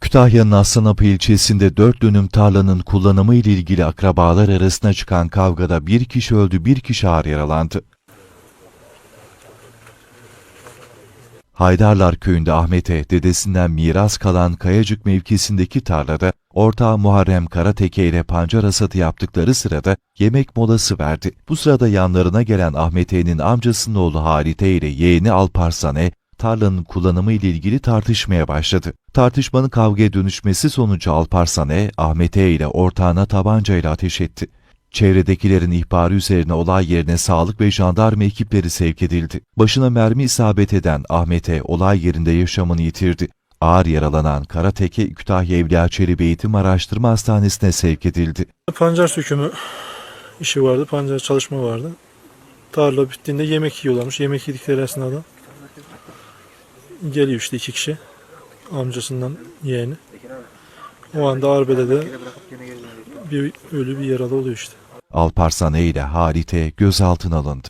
Kütahya'nın Aslanapı ilçesinde dört dönüm tarlanın kullanımı ile ilgili akrabalar arasına çıkan kavgada bir kişi öldü, bir kişi ağır yaralandı. Haydarlar köyünde Ahmet'e dedesinden miras kalan Kayacık mevkisindeki tarlada ortağı Muharrem Karateke ile pancar hasatı yaptıkları sırada yemek molası verdi. Bu sırada yanlarına gelen Ahmet'e'nin amcasının oğlu Halite ile yeğeni Alparslan'e tarlanın kullanımı ile ilgili tartışmaya başladı. Tartışmanın kavgaya dönüşmesi sonucu Alparslan'e Ahmet E ile ortağına tabancayla ateş etti. Çevredekilerin ihbarı üzerine olay yerine sağlık ve jandarma ekipleri sevk edildi. Başına mermi isabet eden Ahmet E olay yerinde yaşamını yitirdi. Ağır yaralanan Karateke Kütahya Evliya Çelebi Eğitim Araştırma Hastanesi'ne sevk edildi. Pancar sökümü işi vardı. Pancar çalışma vardı. Tarla bittiğinde yemek yiyorlarmış. Yemek yedikleri esnada geliyor işte iki kişi. Amcasından yeğeni. O anda arbedede bir ölü bir yaralı oluyor işte. Alparslan E ile Halite gözaltına alındı.